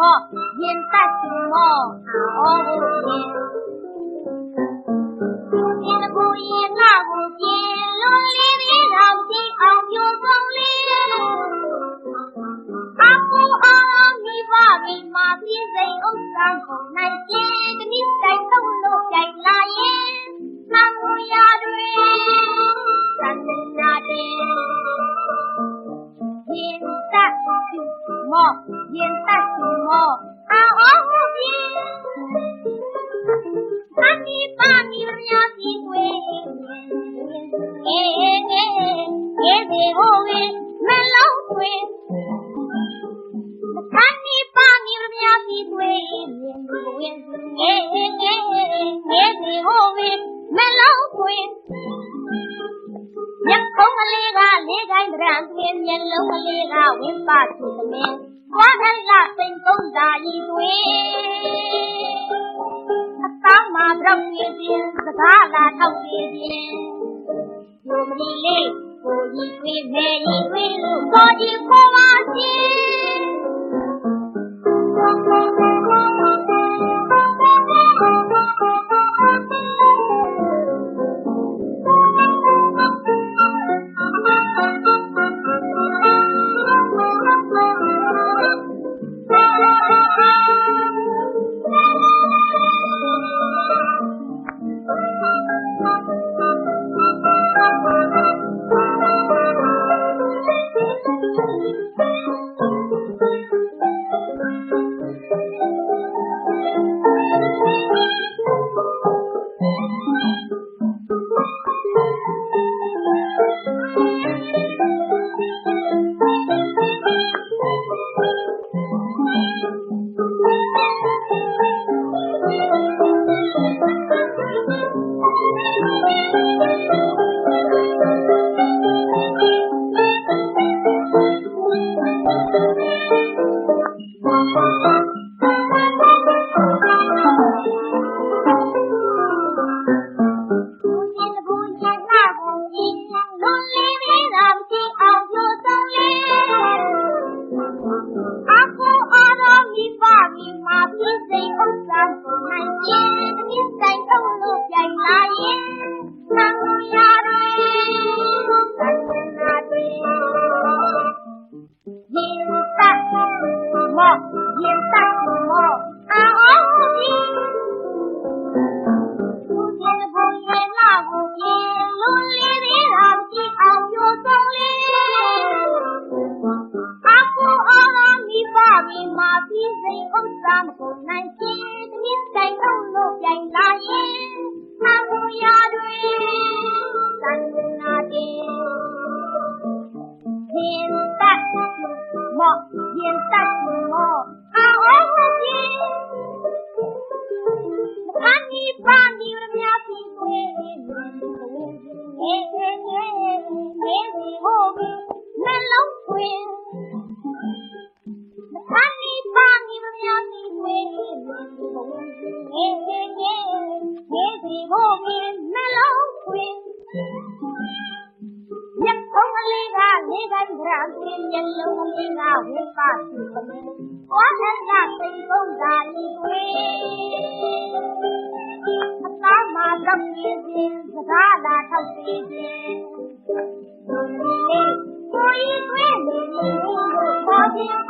မောရင်တတ်မောအော်ဘူးရင်ဒီတကူရင်လာကိုကျင်လွန်လေးလေးတော့ကြည့်အောင်ပြောဆုံးလေးအကူအောင်မိဘမိမပြည့်စိမ်ဥစ္စာကိုနိုင်ကျင်တနည်းတိုင်းထုတ် လို့ကြိုင်လာရင်နှံမူရတွေသန္တနာတဲ့ရင်တတ်မောရင်တတ်မောအော်အော်ဟုတ်ပြီအနိပါမိမြာစီွေငေငေငေစီဟိုဝေမလုံးွေအနိပါမိမြာစီွေမြင်ဝေငေငေငေစီဟိုဝေမလုံးွေညခုံးကလေးကလေးကိုင်းတရံတွင်မျက်လုံးကလေးကဝင်းပါသူသမင်း သွားအလားစိန်ကုန်းသာဤတွင်အသားမှာပြောင်းနေခြင်းစကားလာထောက်နေခြင်းယိုမလီလေးကိုကြီးတွေးမဲကြီးတွေးလို့ပေါ်ကြီးခေါ် ပြီးစိမ်ဥစ္စာမကုန်နိုင်ခြင်းတနည်းတိုင်းလုံးလို့ပြိုင်လာရင်သံဃာတွေသန္တနာတင်ရင်တတ်မောရင်တတ်မော Megan Grantrin yellow Omega Wepa Symphony. Water ga kai kong ga ni kwe. Atta ma dam ni din sada la thau ti din. Koi kwe ni ni ko ko